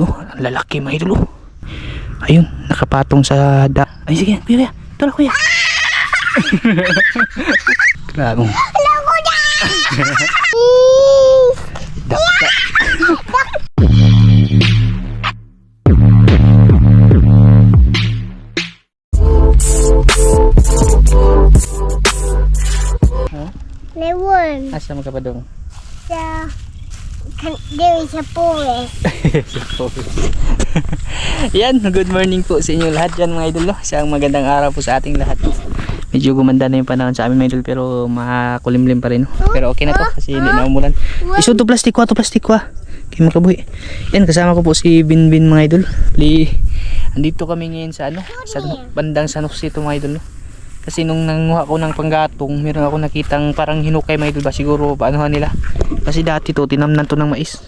Oh, ang lalaki mga idol. oh. Ayun, nakapatong sa da... Ay, sige, kuya, kuya. Tara, kuya. Grabe. Hello, kuya! Dak, dak. Lewon Asa mo ka pa dong? sa kan diri sa forest. Yan, good morning po sa inyo lahat dyan mga idol. No? Isang magandang araw po sa ating lahat. Medyo gumanda na yung panahon sa amin mga idol pero makulimlim pa rin. Pero okay na to kasi hindi na umulan. Iso to plastic ko, to plastic ko. Kaya makabuhi. Yan, kasama ko po si Binbin mga idol. Li, andito kami ngayon sa ano, sa bandang San Jose to mga idol. No? Kasi nung nanguha ko ng panggatong, meron ako nakitang parang hinukay idol ba siguro paano nila. Kasi dati to tinamnan to ng mais.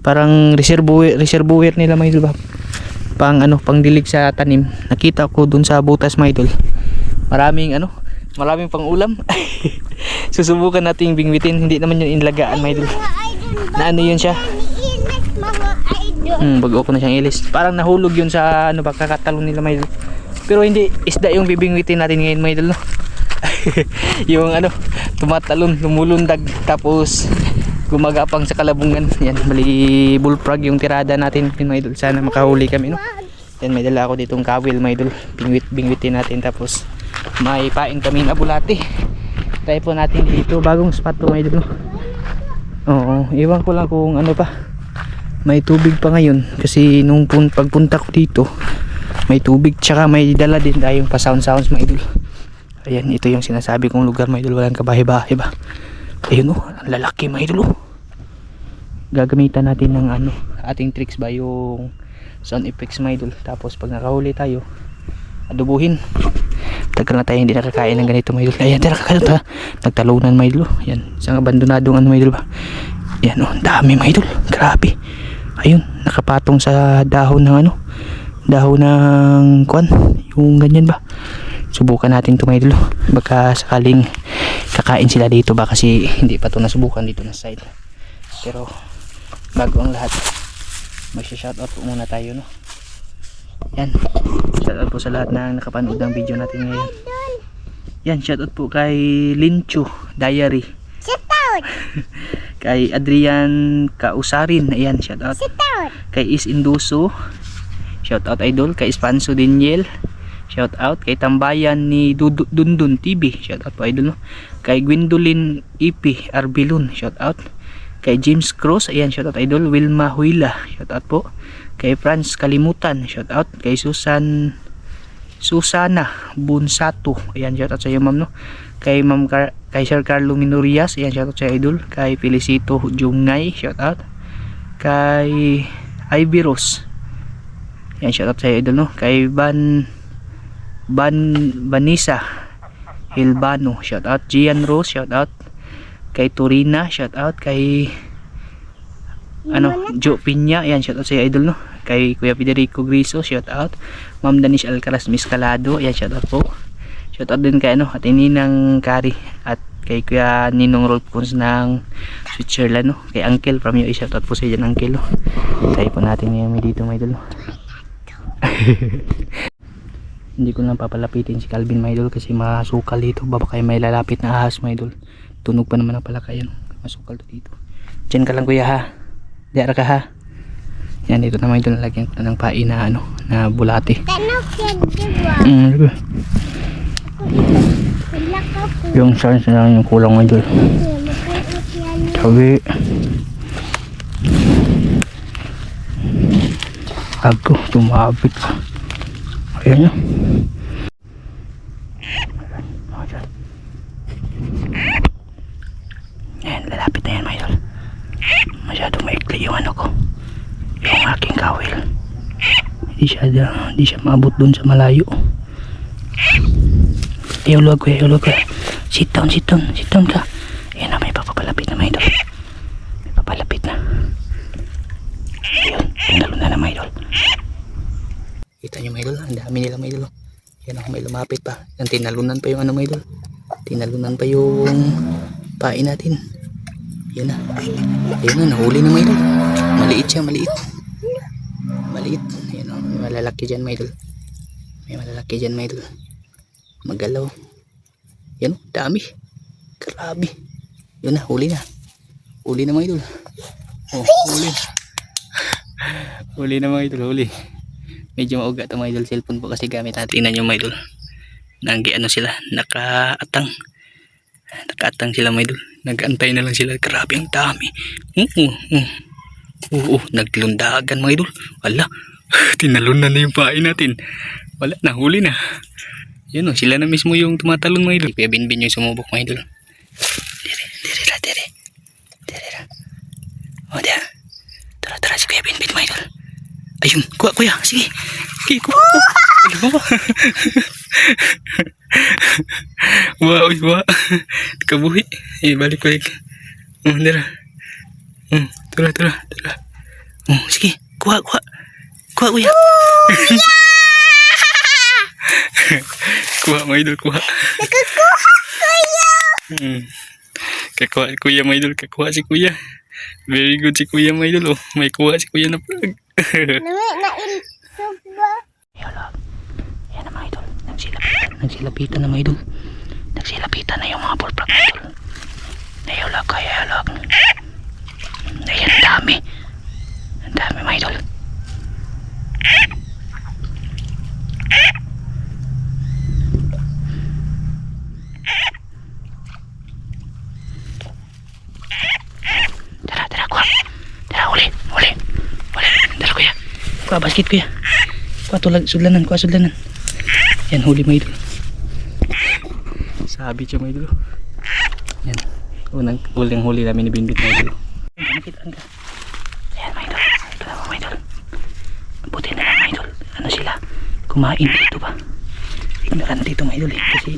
Parang reservoir reservoir nila idol ba. Pang ano, pang dilig sa tanim. Nakita ko dun sa butas mga idol. Maraming ano, maraming pang ulam. Susubukan nating bingwitin, hindi naman yun inlagaan mga idol. Na ano yun siya? Hmm, bago ko na siyang ilis. Parang nahulog yun sa ano ba kakatalon nila mga idol. Pero hindi isda yung bibingwitin natin ngayon mga idol no. yung ano, tumatalon, lumulundag tapos gumagapang sa kalabungan. Yan, mali bullfrog yung tirada natin mga idol. Sana makahuli kami no. Yan, may dala ako ditong kawil mga idol. Bingwit, bingwitin natin tapos may pain kami na bulati. Try po natin dito. Bagong spot to mga idol no. Oo, iwan ko lang kung ano pa may tubig pa ngayon kasi nung pun pagpunta ko dito may tubig tsaka may dala din tayong pa sound sounds mga idol. Ayan ito yung sinasabi kong lugar mga idol. Walang kabahe-bahe ba? Ayun oh ang lalaki mga idol oh. Gagamitan natin ng ano ating tricks ba yung sound effects mga idol. Tapos pag nakahuli tayo adubuhin. Tagal na tayo hindi nakakain ng ganito mga idol. Ayan tara kakalat ha nagtalunan mga idol oh. ayan isang abandonadong ano mga idol ba? Yan oh, ang dami mga idol. Grabe. Ayun, nakapatong sa dahon ng ano, dahon ng kwan, yung ganyan ba. Subukan natin ito idol. Baka sakaling kakain sila dito ba kasi hindi pa ito nasubukan dito na side. Pero bago ang lahat, magsha-shoutout po muna tayo no. Yan. Shoutout po sa lahat na nakapanood ng video natin ngayon. Yan, shoutout po kay Linchu Diary down! kay Adrian Kausarin ayan shout out Sit down! kay Is Induso shout out idol kay Spanso Daniel. Shout out kay Tambayan ni Dundun TV shout out po idol no? Kay Gwendolyn EP Arbilun. Shout out. Kay James Cross ayan shout out idol. Wilma Huila shout out po. Kay Franz Kalimutan shout out. Kay Susan Susana Bunsato ayan shout out sa iyo ma'am no? Kay Ma'am Car kay Sir Carlo Minorias ayan shout out sa idol. Kay Felicito Jungay shout out. Kay Ivy Rose ayan shout out sa idol no? Kay Ban Ban Vanessa Hilbano shout out Gian Rose shout out kay Turina shout out kay ano Jo Pinya ayan shout out sa idol no? Kay Kuya Federico Griso shout out Ma'am Danish Alcaraz Miscalado ayan shout out po. Shout out din kay ano at Ninang Kari at kay Kuya Ninong Rolf Kunz ng Switzerland no? Kay Uncle from US shout out po sa dyan Uncle no? Tayo po natin ngayon dito may idol no? hindi ko lang papalapitin si Calvin my kasi masukal dito. Baba kayo may lalapit na ahas my tunog pa naman ang palakayan masukal to dito. Dyan ka lang kuya ha? Diara ka ha? Yan dito naman idol. Nalagyan ko na ng pain na ano na diba? mm, yung sounds na yung kulang idol. Yan. sabi ako tumabit ka ayan nyo. Ayan, lalapit na yan, my idol. Masyadong maikli yung ano ko. Yung aking kawil. Hindi siya, hindi siya maabot dun sa malayo. Iulog ko, iulog ko. Sit down, sit down, sit down ka. Ayan na, may papapalapit na, my idol. May papalapit na. Ayun, tinalo na na, my idol. My idol, ang dami nila, my idol. Yan ako, may lumapit pa. Yan, tinalunan pa yung ano, my idol. Tinalunan pa yung pain natin. Yan na. Ayun na, nahuli na, my idol. Maliit siya, maliit. maliit. Ayan o, may malalaki dyan mga idol. May malalaki dyan mga idol. Magalaw. Yan o, dami. Grabe. Yun na, huli na. Huli na mga idol. Oh, huli. huli na mga idol, huli. Medyo mauga ito mga idol. Cellphone po kasi gamit natin. Tingnan nyo mga idol. Nanggi ano sila, nakaatang. Nakaatang sila mga idol. Nag-antay na lang sila. Grabe ang dami. Oo, oo. Oo, naglundagan mga idol. Wala. Tinalunan na yung pain natin. Wala, nahuli na. Yan o, sila na mismo yung tumatalon mga idol. Kuya Binbin yung sumubok mga idol. Dire, dire ra, dire. Dire ra. O, dire. Tara, tara, si Kuya Binbin mga idol. Ayun, kuha kuya, sige. Sige, kuha. Ano ba? Wah, uy, wah. Kabuhi. Eh, balik, balik. Oh, dire. Oh, tara, tara, tara. Oh, sige, kuha, kuha. Kuha, kuya. kuha, mga idol, kuha. Hmm. Kakuha kuya mga idol, kakuha si kuya. Very good si kuya mga idol. Oh. May kuha si kuya na vlog. Nami na il suba. Hello. Yan na mga idol. Nagsilapitan. Nagsilapitan na mga idol. Nagsilapitan na yung mga bullfrog idol. Nahilag kaya hilag. Ayan, ang dami. Ang dami mga idol. Tara, tara, kuha. Tara, uli, uli. Uli, tara kuya. Kuha basket kuya. Kuha tulag, sudlanan, kuha sudlanan. Yan, huli mga idol. Sabi siya mga idol. Yan. Unang uling huli namin ni Binbit mga idol. Nakita ka. Ayan mga idol. Ito na mga idol. Buti na lang mga idol. Ano sila? Kumain dito ba? Ignorant dito mga idol eh. Kasi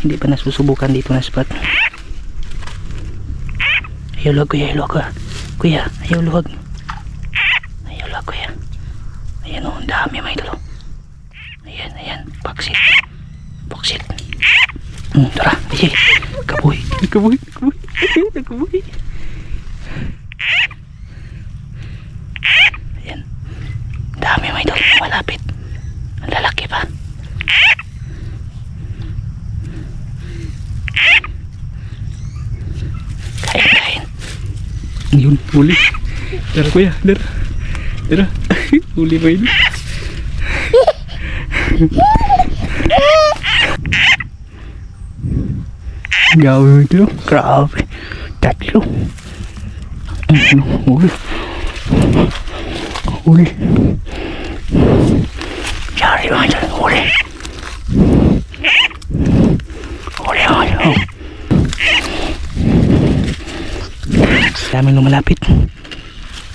hindi pa nasusubukan dito na spot. Ayaw luwag kuya, ayaw luwag kuya. Kuya, ayaw luwag. Ayaw luwag kuya. Ayan o, ang dami mga idol. Ayan, ayan. Baksit. Baksit. Hmm, tara. Ay. Kabuhi. Kabuhi. Kabuhi. Kabuhi. Ayan. Dami mga idol. Malapit. Ang lalaki pa. Kain, kain. Yun, huli. Tara kuya, tara. Tara. huli pa yun. Gawi mo ito. Grabe. Tatlo. Huli. Huli. Sorry mga. Huli. Huli mga idol. Daming lumalapit.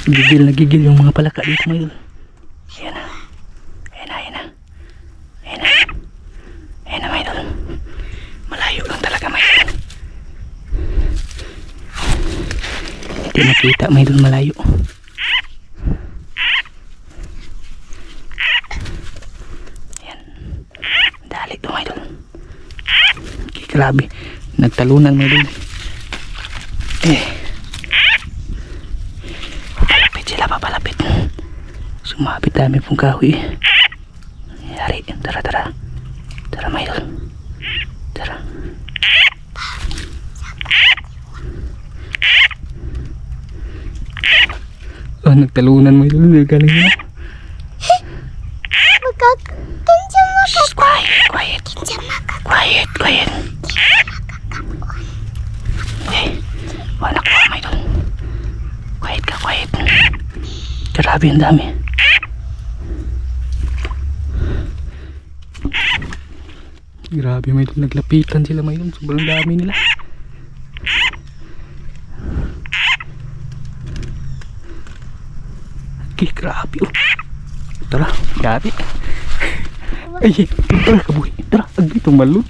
Gigil na gigil yung mga palaka dito mga idol. Ayan na. Ayan na, ayan na. Ayan na. Ayan na mga idol. Malayo lang talaga mga idol. Hindi nakita mga idol malayo. Ayan. Dali mga idol. Okay, grabe. Nagtalunan mga idol. Eh. Papalapit sila, papalapit. Sumabit dami pong kahoy. Yari, tara, tara. Tara, mga idol. Tara. Oh, nagtalunan mo idol. Galing mo. Makak kinsa Shh, quiet, quiet. kinsa makak Quiet, quiet. Okay. Wala ko, mga idol. Quiet ka, quiet. Grabe, ang dami. Grabe, may idol. Naglapitan sila, mga idol. Sobrang dami nila. Okay, grabe, oh. Tara, grabe. Ay, tara, kabuhi. Tara, agi, tumalon.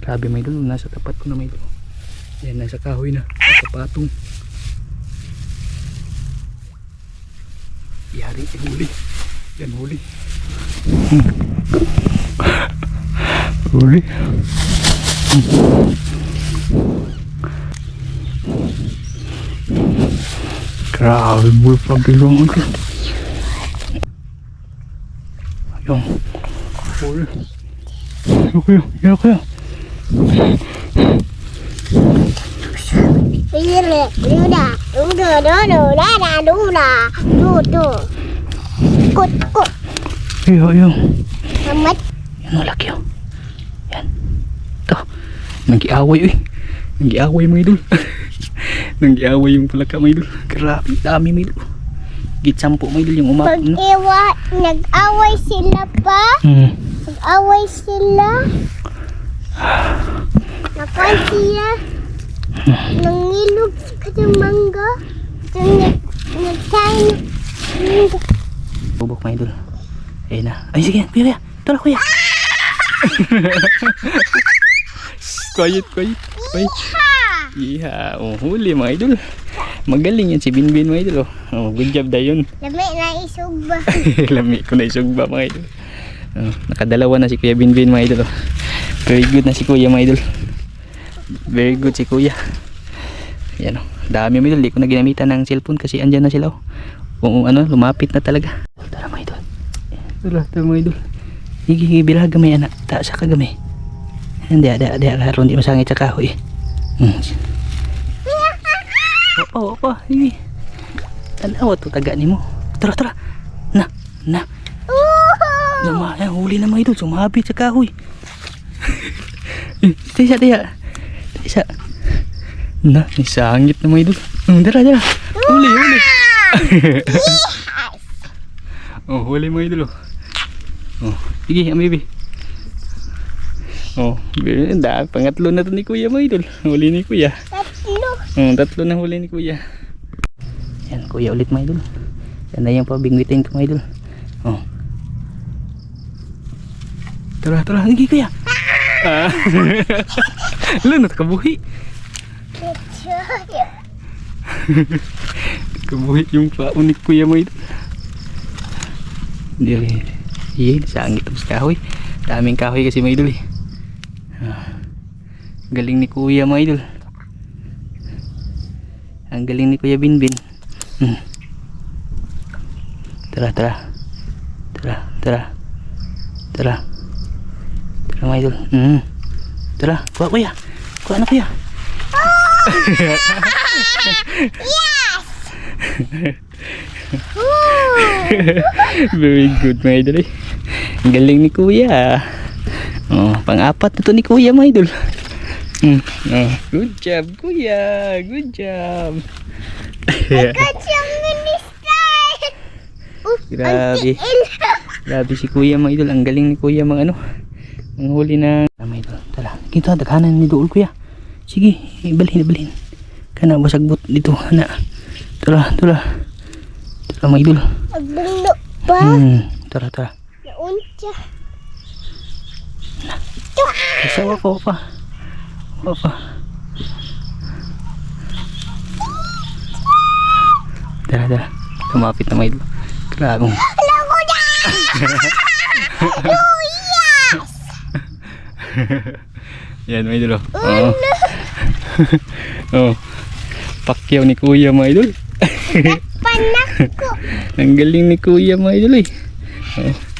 Grabe, may idol. Nasa tapat ko na may idol. Yan, nasa kahoy na. Nasa patong. Yari, huli. Yan huli. Hmm. Huli. Hmm. Grabe, mga idol. Yung. Huli. Ano kayo? Ano kayo? Kut, kut, Iyo, iyo. amat. Yan malaki oh. Yan. Ito. Nag-iaway uy. Nag-iaway mga idol. Nag-iaway yung palaka mga idol. Grabe, dami mga idol. Git sampu mga idol yung. Pag No? iwa, nag-away sila pa. Hmm. Nag-away sila. Nakuha sila. Nangilog ka ng mangga. Nag- Nag-sign. Bubok mga idol. Ayun na. Ay sige, kuya, kuya. Tara kuya. quiet, quiet. Quiet. Iha. Oh, huli mga idol. Magaling yan si Binbin mga idol. Oh, oh good job da yun. Lami na isugba. Lami ko na isugba mga idol. Oh, nakadalawa na si Kuya Binbin mga idol. oh. Very good na si Kuya mga idol. Very good si Kuya. Yan oh. Dami mga idol. Di ko na ginamitan ng cellphone kasi andyan na sila oh. Kung ano, lumapit na talaga. Tara mga idol. Tara, tara mga idol. Higi, higi, bilah gamay anak. Tak sa kagamay. Hindi, ada, ada, laro. Hindi masangit sa kahoy. Hmm. Opo, opo. Higi. Tanawa to, taga ni mo. Tara, tara. Na, na. Nama, eh, huli na mga idol. Sumabit sa kahoy. Tisa, tisa. Tisa. Na, nisangit na mga idol. Hmm, tara, tara. Huli, huli. oh, huli mga idol. oh. Oh, sige, baby. Oh, da, pangatlo na to ni Kuya mga idol. Huli ni Kuya. Tatlo. Oh, tatlo na huli ni Kuya. Yan, Kuya ulit mga idol. Yan na yung pabingwitin ko mga idol. Oh. Tara, tara, sige Kuya. Ah. Lalo, nakabuhi. Kabuhi yung paon ni Kuya mga idol. Dili. Iyan, sangit tapos kahoy. Daming kahoy kasi mga idol eh. Ah. Galing ni Kuya mga idol. Ang galing ni Kuya Binbin. Hmm. Tara, tara. Tara, tara. Tara. Tara mga idol. Hmm. Tara, kuha kuya. Kuha na kuya. Very good mga idol eh. Galing ni kuya. Oh, pang-apat na to ni kuya mga idol. Hmm. Oh, good job kuya. Good job. Kacang minister. Uh, Grabe. ang tiil. Grabe si kuya mga idol. Ang galing ni kuya mga ano. Ang huli na. Ah, mga idol. Tara. Kita daghanan ni Dool kuya. Sige. Ibalhin, ibalhin. Kana basagbot dito. Ana. Tara, tara. Tara mga idol. Nagbulo pa. Hmm. Tara, tara. Naunsa. Isawa ko pa. Wa pa. Tara, tara. Lumapit na mga idol. Grabe. Yan mga idol. oh. Oo. oh. Pakyaw ni kuya mga idol. Panak ko. Ang galing ni kuya mga idol eh. Na ko.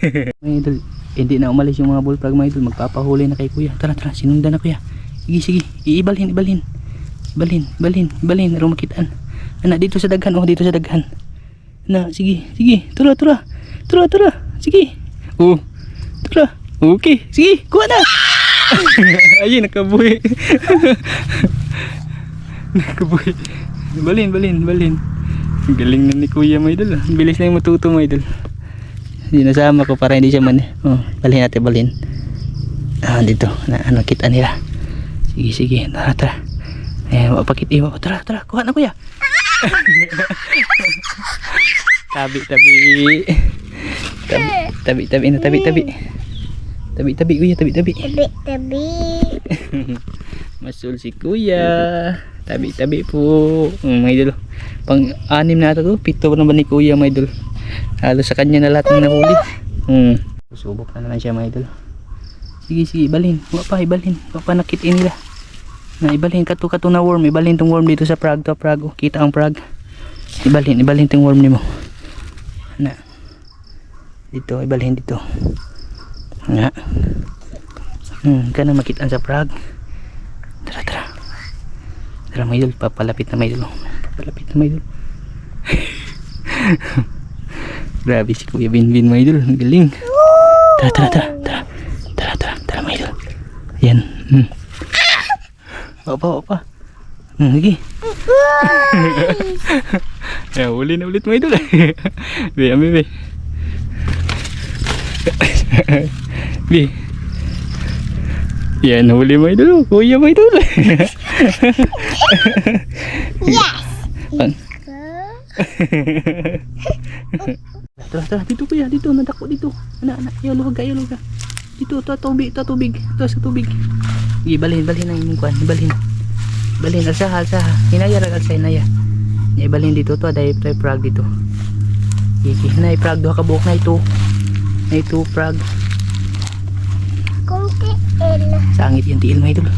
Mga idol, hindi na umalis yung mga bullfrog mga idol. Magpapahuli na kay kuya. Tara, tara, sinundan na kuya. Sige, sige. Iibalhin, ibalhin. Ibalhin, ibalhin, ibalhin. Pero makitaan. Anak, dito sa daghan. Oh, dito sa daghan. Na, sige, sige. Tara, tara. Tara, tara. Sige. Oh, tara. Okay, sige. Kuha na. Ayun, nakabuhi. nakabuhi. Balin, balin, balin. Galing na ni kuya. Ang Bilis na yung matuto mga idol. Sinasama ko para hindi siya man. Oh, balhin natin, balhin. Ah, dito. Na, ano, kita nila. Sige, sige. Tara, tara. Eh, mapakit iwa ko. Tara, tara. Kuha na kuya. tabi, tabi. Tabi, tabi, tabi na, tabi, tabi. Tabi, tabi, kuya, tabi, tabi. Tabi, tabi. Masul si kuya. Tabi, tabi po. Um, mga idol. Pang anim na ito to. Pito na ba ni kuya, mga idol? Halos sa kanya na lahat ng nahuli. Hmm. Subok na naman siya, mga idol. Sige, sige, ibalhin. Huwag pa, ibalhin. Huwag pa nakitin nila. Na ibalhin kato kato na worm. Ibalhin tong worm dito sa prag to prag. Oh, kita ang prag. Ibalhin, ibalhin tong worm nimo. Na. Dito, ibalhin dito. Nga. Hmm, ka na makitaan sa Prague. Tara, tara. Tara, may idol. Papalapit na may idol. Papalapit na may idol. Grabe si Kuya Binbin may idol. Ang galing. Tara, tara, tara. Tara, tara, tara. Tara, may idol. Yan. Hmm. Opa, opa. Hmm, sige. Eh, uli na ulit mga idol. Be, ami, be. be. Yan, huli mga idol. Kuya mga idol. Yes. Pan-. Tara, tara, dito kuya, dito, nadako dito. Anak, anak, ayaw luwag ka, ayaw luwag ka. Dito, ito, tubig, ito, tubig. Ito, sa tubig. Sige, balhin, balhin ang imong kuhan, balhin. Balhin, alsaha, alsaha. Hinaya, rag, alsa, hinaya. Nga, balhin dito, to, dahil ito, prag dito. Sige, hinay, prag, duha ka buhok na ito. Na ito, prag. Kung tiil. Sangit yung tiil, mga idol.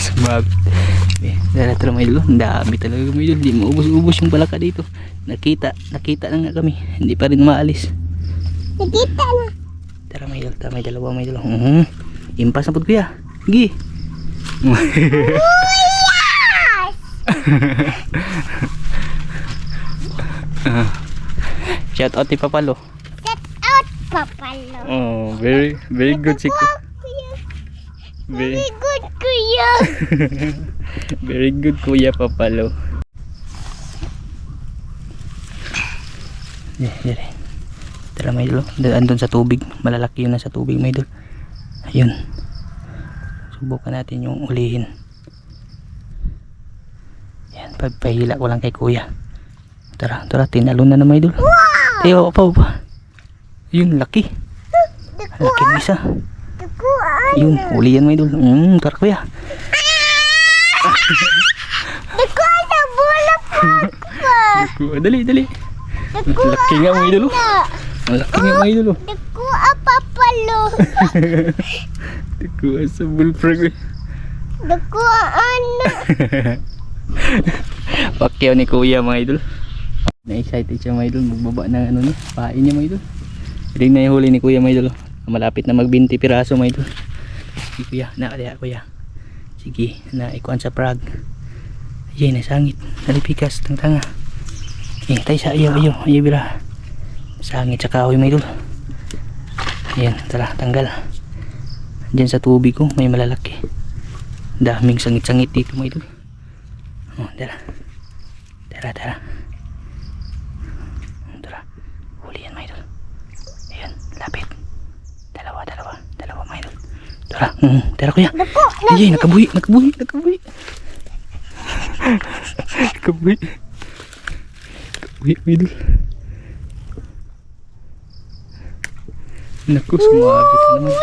Sumabit. Eh, tara, tara, mga idol. Ang dami talaga, mga idol. Hindi maubos-ubos yung balaka dito. Nakita, nakita na nga kami. Hindi pa rin maalis. Nakita na. Tara may idol, tara may dalawa may idol. Mhm. Impas na pud kuya. Gi. Shout out ni Papalo. Set out, papalo. Oh, very very good si Kuya, very, Very good, kuya. very good kuya Papalo. Yeah, yeah. Tara may idol. Andun sa tubig. Malalaki yun na sa tubig may idol. Ayun. Subukan natin yung ulihin. Yan, pagpahila ko lang kay kuya. Tara, tara, tinalon na na may idol. Tayo pa pa. Yun, laki. Laki ng isa. Dakuan. Yun, uli yan may idol. Mm, tara kuya. Dakuan na bola pa. Dali, dali. Laki nga mga idol. Ang laki nga mga oh. Dakuan, papalo. Kuha sa bullfrog. eh. Dakuan na. Pakyaw ni kuya mga idol. Na-excited siya mga idol. Magbaba ng ano niya. Pain niya mga idol. Ring na yung huli ni kuya mga idol. Malapit na mag 20 piraso mga idol. Sige kuya. Nakadaya kuya. Sige. Naikuan sa Prague. Ayay nasangit. Nalipikas. Tang tanga. Eh tayo sa ayaw ayaw. Ayaw bira. Sangit sa kahoy mga idol. Ayan. Tara tanggal. Diyan sa tubig ko may malalaki. Daming sangit-sangit dito mga idol. Oh. Tara, tara. Tara. Huli yan, mga idol. Ayan, lapit. Dalawa, dalawa. Dalawa, mga idol. Tara, mm, tara kuya. Daku na. Ayay, nakabuhi, nakabuhi, nakabuhi. nakabuhi. Nakabuhi, idol. Naku, sumabit ka naman.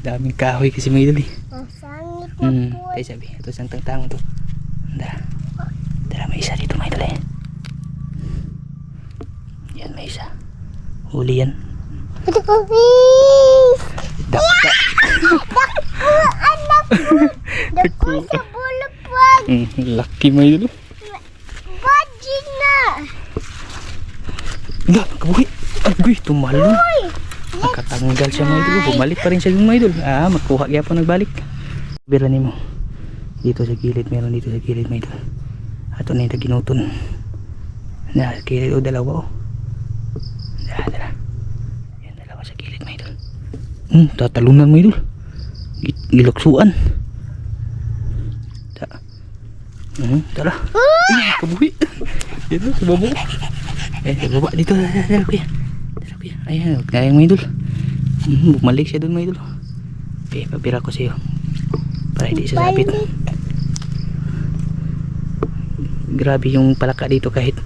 Daming kahoy kasi mga idol eh. Ang sangit na Hmm, sabi. Ito isang tangtang to. Tara. Tara, may isa dito, may dala yan. Yan, may isa. Huli yan. Ito ko, please. Dakta. Anak ko. Daku sa bola pa. Mm, lucky mo yun. Baji na. Hindi, nakabuhi. Agoy, tumalon. Nakatanggal siya mga idol. Bumalik pa rin siya mga idol. Ah, magkuha kaya po nagbalik. Bira ni mo. Dito sa gilid, meron dito sa gilid mga idol. Ato na yung ginuton. Na, gilid o dalawa o. Dala, dala. Yan, dalawa sa gilid mga idol. Hmm, tatalunan mga idol. Gi- Giloksuan. Hmm, tara. Ay, kabuhi. Dito, sa babo. Eh, sa baba. Dito, dala, kuya. Dala, kuya. Ayan, huwag kayang mga idol. Hmm, bumalik siya doon mga idol. Eh, papira ko sa'yo. Para hindi siya sapit. Grabe yung palaka dito kahit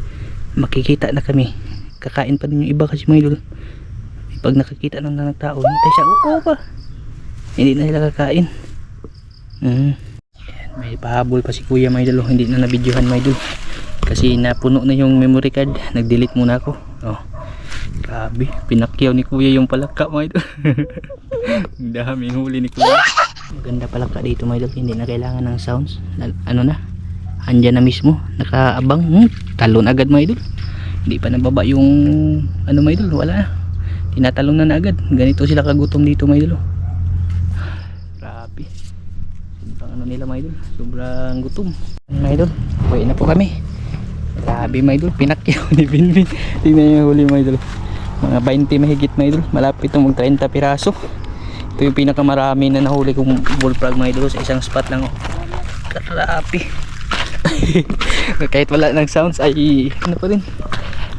makikita na kami. Kakain pa din yung iba kasi mga idol. Pag nakakita ng ng tao, hintay siya. Oo pa. Hindi na sila kakain. Hmm. May pahabol pa si kuya mga idol. oh. Hindi na nabidyohan mga idol. Kasi napuno na yung memory card. Nag-delete muna ako. Oh. Grabe. Pinakyaw ni kuya yung palaka idol. Ang daming huli ni kuya. Maganda palaka dito mga idol. Hindi na kailangan ng sounds. Ano na? Andyan na mismo. Nakaabang. Hmm, talon agad mga idol. hindi pa nababa yung ano mga idol wala na tinatalong na na agad ganito sila kagutom dito mga idol oh. grabe sobrang ano nila mga idol. Sobrang gutom. Mga idol uwi na po kami. Grabe mga idol pinakyaw ni Binbin tingnan yung huli mga idol. Mga 20 mahigit mga idol. Malapit mag 30 piraso. Ito yung pinakamarami na nahuli kong bullfrog mga idol sa isang spot lang oh. grabe kahit wala ng sounds ay ano pa rin.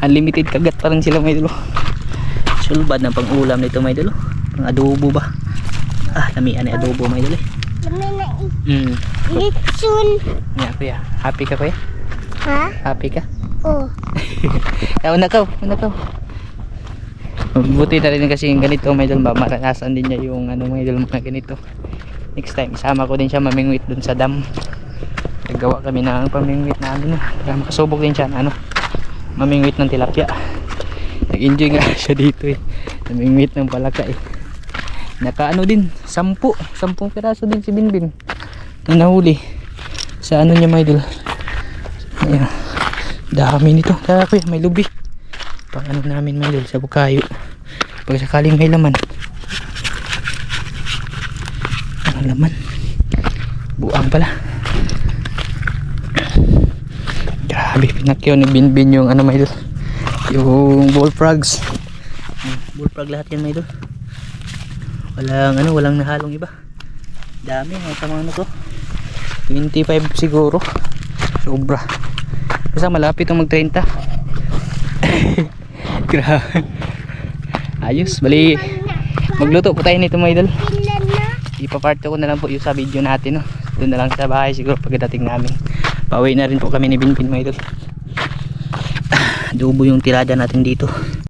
Unlimited kagat pa rin sila mga idol oh. sulbad ng pang ulam nito mga idol oh. pang adobo ba? Ah lamian ni adobo mga idol eh Lami na mm. itsun. yeah, kuya happy ka kuya Ha? happy ka Oh. Ah, una ka, una ka. Buti na rin kasi yung ganito, may idol, maranasan din niya yung ano, may idol, mga ganito. Next time, isama ko din siya mamingwit dun sa dam. Naggawa kami ng pamingwit na ano, para makasubok din siya na ano, mamingwit ng tilapia. Nag-enjoy nga siya dito eh. Namingwit ng palaka eh. Naka ano din, sampu, sampung piraso din si Binbin. Nung nahuli. Sa ano niya mga idol. Ayan. Dami nito. Tara kuya, may lubi. Pang ano namin may idol sa bukayo. Pag sakaling may laman. Ang laman. Buang pala. Grabe, pinakyaw ni Binbin yung ano may idol. Yung bullfrogs. Bullfrog lahat yan may idol. Walang ano, walang nahalong iba. Dami, mga tamang ano to. 25 siguro. Sobra. Basta malapit ang mag 30. Grabe. Ayos, bali. Magluto po tayo nito mga idol. Na. Ipapart ko na lang po yung sa video natin. No? Doon na lang sa bahay siguro pagdating namin. Pauwi na rin po kami ni Binpin mga idol. Adobo yung tirada natin dito.